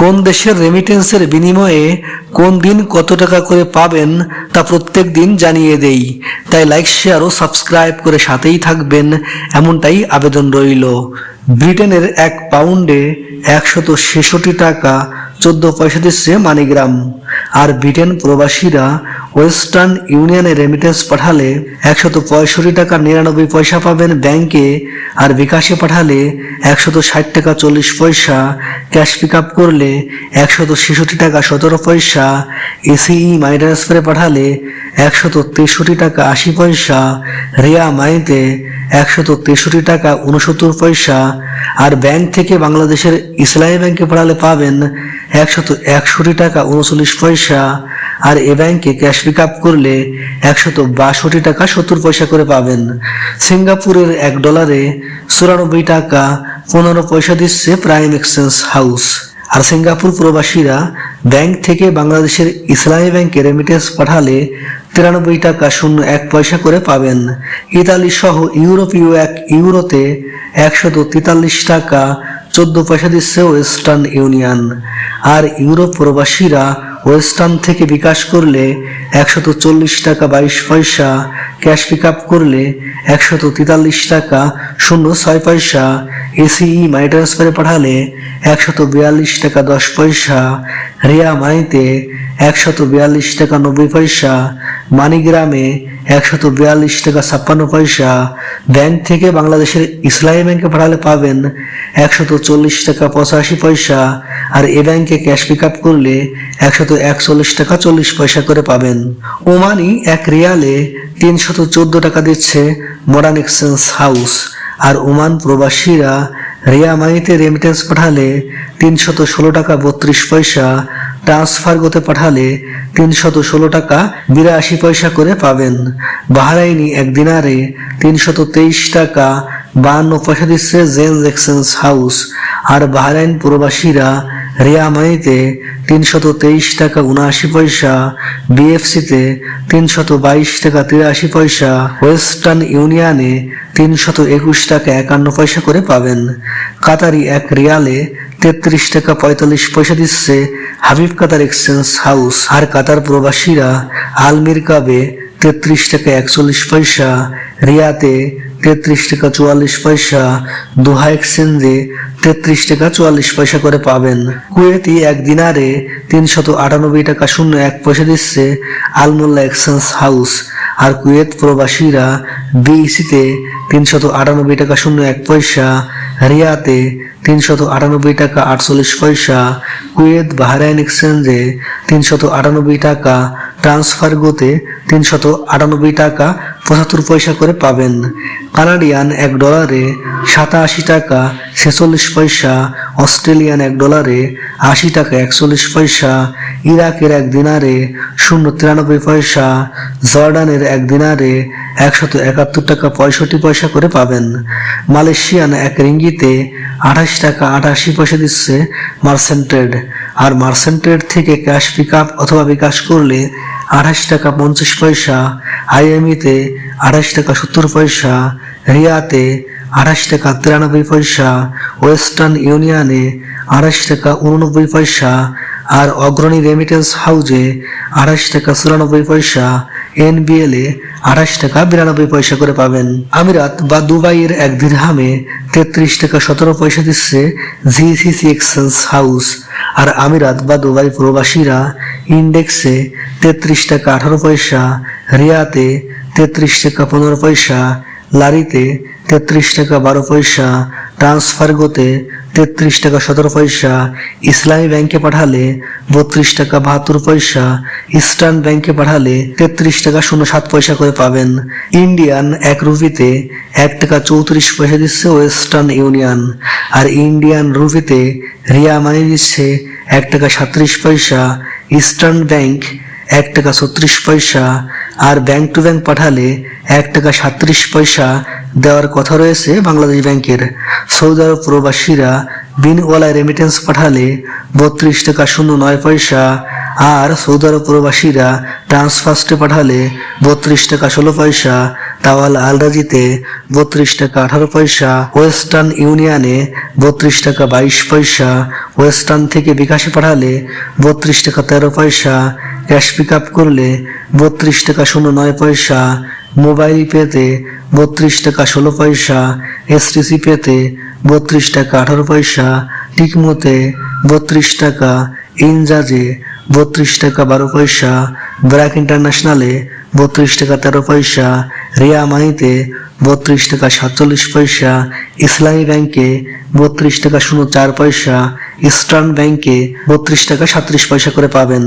কোন দেশের রেমিটেন্সের বিনিময়ে কোন দিন কত টাকা করে পাবেন তা প্রত্যেক দিন জানিয়ে দেই। তাই লাইক শেয়ার ও সাবস্ক্রাইব করে সাথেই থাকবেন। এমনটাই আবেদন রইল। ব্রিটেনের এক পাউন্ডে একশত ছেষট্টি টাকা, চোদ্দ পয়সা দিচ্ছে মানিগ্রাম আর ব্রিটেন প্রবাসীরা ওয়েস্টার্ন ইউনিয়নে রেমিটেন্স পাঠালে একশত পঁয়ষট্টি টাকা নিরানব্বই পয়সা পাবেন ব্যাংকে আর বিকাশে পাঠালে একশত ষাট টাকা চল্লিশ পয়সা ক্যাশ পিক আপ করলে একশত ছেষট্টি টাকা সতেরো পয়সা এসিই মানি ট্রান্সফারে পাঠালে একশত তেষট্টি টাকা আশি পয়সা, রিয়া মাইতে একশত তেষট্টি টাকা উনসত্তর পয়সা, আর ব্যাংক থেকে বাংলাদেশের ইসলামী ব্যাংকে পাঠালে পাবেন একশত একষট্টি টাকা উনচল্লিশ পয়সা আর এ ব্যাংকে ক্যাশ পিক আপ করলে একশত বাষট্টি টাকা সত্তর পয়সা করে পাবেন। সিঙ্গাপুরের এক ডলারে চুরানব্বই টাকা পনেরো পয়সা দিচ্ছে প্রাইম এক্সচেঞ্জ হাউস আর সিঙ্গাপুর প্রবাসীরা ব্যাংক থেকে বাংলাদেশের ইসলামী ব্যাংকে রেমিটেন্স পাঠালে তিরানব্বই টাকা শূন্য এক পয়সা করে পাবেন। ইতালি সহ ইউরোপীয় এক ইউরোতে একশত তেতাল্লিশ টাকা চোদ্দ পয়সা দিচ্ছে ওয়েস্টার্ন ইউনিয়ন আর ইউরোপ প্রবাসীরা ওয়েস্টার্ন থেকে বিকাশ করলে একশত চল্লিশ টাকা বাইশ পয়সা ক্যাশ পিক আপ করলে একশত তেতাল্লিশ টাকা, শূন্য ছয় পয়সা এসিই মানি ট্রান্সফারে পাঠালে একশত বিয়াল্লিশ টাকা, দশ পয়সা, রিয়া মানিতে একশত বিয়াল্লিশ টাকা, নব্বই পয়সা, মানিগ্রামে একশত বিয়াল্লিশ টাকা, ছাপ্পান্ন পয়সা, ব্যাংক থেকে বাংলাদেশের ইসলামী ব্যাংকে পাঠালে পাবেন একশত চল্লিশ টাকা, পঁচাশি পয়সা, আর এ ব্যাংকে ক্যাশ পিক আপ করলে একশত একচল্লিশ টাকা, চল্লিশ পয়সা করে পাবেন। ওমানি এক রিয়ালে তিনশত চোদ্দ টাকা দিচ্ছে মডার্ন এক্সচেঞ্জ হাউস আর ওমান প্রবাসীরা রিয়া মানিতে রেমিটেন্স পাঠালে তিনশত ষোলো টাকা বত্রিশ পয়সা, ট্রান্সফার করতে পাঠালে তিনশত ষোলো টাকা বিরাশি পয়সা করে পাবেন। বাহারাইনি এক দিনারে তিনশত তেইশ টাকা বাহান্ন পয়সা দিচ্ছে জেন্স এক্সচেঞ্জ হাউস আর বাহারাইন প্রবাসীরা রিয়া মানিতে তিনশত তেইশ টাকা উনআশি পয়সা, বিএফসিতে তিনশত বাইশ টাকা তিরাশি পয়সা, ওয়েস্টার্ন ইউনিয়নে তিনশত একুশ টাকা একান্ন পয়সা করে পাবেন। কাতারি এক রিয়ালে তেত্রিশ টাকা পঁয়তাল্লিশ পয়সা দিচ্ছে হাবিব কাতার এক্সচেঞ্জ হাউস। আর কাতার প্রবাসীরা আলমির কাবে তেত্রিশ টাকা একচল্লিশ পয়সা, রিয়াতে তেত্রিশ টাকা চুয়াল্লিশ পয়সা, দোহা এক্সচেঞ্জে তেত্রিশ টাকা চুয়াল্লিশ পয়সা করে পাবেন। কুয়েতি এক দিনারে তিনশত আটানব্বই টাকা শূন্য এক পয়সা দিচ্ছে আলমোল্লা এক্সচেঞ্জ হাউস আর কুয়েত প্রবাসীরা বিইসিতে তিনশত আটানব্বই টাকা শূন্য এক পয়সা, রিয়াতে তিনশত আটানব্বই টাকা আটচল্লিশ পয়সা, কুয়েত বাহরাইন এক্সচেঞ্জে তিনশত আটানব্বই টাকা ট্রান্সফার গোতে তিনশত আটানব্বই টাকা পঁচাত্তর পয়সা করে পাবেন। কানাডিয়ান এক ডলারে সাতাশি টাকা, ছেচল্লিশ পয়সা, অস্ট্রেলিয়ান এক ডলারে আশি টাকা, একচল্লিশ পয়সা, ইরাকের এক দিনারে শূন্য তিরানব্বই পয়সা, জর্ডানের এক দিনারে একশত একাত্তর টাকা পঁয়ষট্টি পয়সা করে পাবেন। মালয়েশিয়ান এক রিঙ্গিতে আঠাশ টাকা আটাশি পয়সা দিচ্ছে মার্সেন্টেড। আর মার্সেন্টেড থেকে ক্যাশ পিক আপ অথবা বিকাশ করলে আঠাশ টাকা পঞ্চাশ পয়সা, আইএমইতে আঠাশ টাকা সত্তর পয়সা, রিয়াতে আঠাশ টাকা তিরানব্বই পয়সা, ওয়েস্টার্ন ইউনিয়নে আঠাশ টাকা উননব্বই পয়সা আর অগ্রণী রেমিটেন্স হাউজে আঠাশ টাকা চুরানব্বই পয়সা এনবিএল এ আঠাশ টাকা বিরানব্বই পয়সা করে পাবেন। আমিরাত বা দুবাইয়ের এক দিরহামে তেত্রিশ টাকা সতেরো পয়সা দিচ্ছে জিসিসি এক্সচেঞ্জ হাউস আর আমিরাত বা দুবাই প্রবাসীরা ইন্ডেক্সে তেত্রিশ টাকা আঠারো পয়সা, রিয়াতে তেত্রিশ টাকা পনেরো পয়সা, লারিতে তেত্রিশ টাকা বারো পয়সা ট্রান্সফার গোতে তেত্রিশ টাকা সতেরো পয়সা। ইসলামী ব্যাংকে পাঠালে বত্রিশ টাকা বাহাত্তর পয়সা। ইস্টার্ন ব্যাংকে পাঠালে তেত্রিশ টাকা শূন্য সাত পয়সা করে পাবেন। ইন্ডিয়ান এক রুপিতে এক টাকা চৌত্রিশ পয়সা দিচ্ছে ওয়েস্টার্ন ইউনিয়ন। আর ইন্ডিয়ান রুপিতে রিয়া মানি দিচ্ছে এক টাকা সাত্রিশ পয়সা। ইস্টার্ন ব্যাংক এক টাকা ছত্রিশ পয়সা। আর ব্যাংক টু ব্যাংক পাঠালে এক টাকা সাত্রিশ পয়সা। দেওয়ার কথা রয়েছে বাংলাদেশ ব্যাংকের। সৌদি আরব প্রবাসীরা বিনওয়ালা রেমিটেন্স পাঠালে বত্রিশ টাকা শূন্য নয় পয়সা। আর সৌদি আরব প্রবাসীরা ট্রান্সফার্স্টে পাঠালে বত্রিশ টাকা ষোলো পয়সা। তাওয়াল আলরাজিতে বত্রিশ টাকা আঠারো পয়সা। ওয়েস্টার্ন ইউনিয়নে বত্রিশ টাকা বাইশ পয়সা। ওয়েস্টার্ন থেকে বিকাশে পাঠালে বত্রিশ টাকা তেরো পয়সা। ক্যাশ পিক আপ করলে বত্রিশ টাকা শূন্য নয় পয়সা। মোবাইল পেতে বত্রিশ টাকা ষোলো পয়সা, এসটিসি পেতে বত্রিশ টাকা আঠারো পয়সা টিকমোতে বত্রিশ টাকা ইনজাজে বত্রিশ টাকা বারো পয়সা, ব্র্যাক ইন্টারন্যাশনালে বত্রিশ টাকা তেরো পয়সা, রিয়া মানিতে বত্রিশ টাকা সাতচল্লিশ পয়সা, ইসলামী ব্যাংকে বত্রিশ টাকা শূন্য চার পয়সা ইস্টার্ন ব্যাংকে বত্রিশ টাকা সাত্রিশ পয়সা করে পাবেন।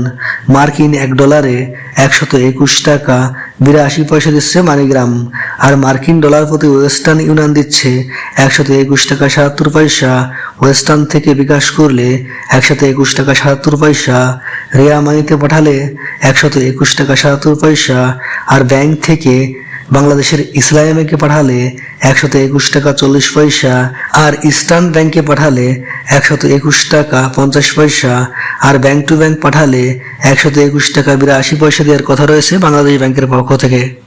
মার্কিন এক ডলারে একশত একুশ টাকা বিরাশি পয়সা দিচ্ছে মানিগ্রাম। আর মার্কিন ডলার প্রতি ওয়েস্টার্ন ইউনিয়ন দিচ্ছে একশত একুশ টাকা সাতাত্তর পয়সা। ওয়েস্টার্ন থেকে বিকাশ করলে একশত একুশ টাকা সাতাত্তর পয়সা। রিয়া মানিতে পাঠালে একশত একুশ টাকা সাতাত্তর পয়সা। আর ব্যাংক থেকে বাংলাদেশের ইসলামী ব্যাংকে পাঠালে একশত একুশ টাকা চল্লিশ পয়সা। আর ইস্টার্ন ব্যাংকে পাঠালে একশত একুশ টাকা পঞ্চাশ পয়সা, আর ব্যাংক টু ব্যাংক পাঠালে একশত একুশ টাকা বিরাশি পয়সা দেওয়ার কথা রয়েছে বাংলাদেশ ব্যাংকের পক্ষ থেকে।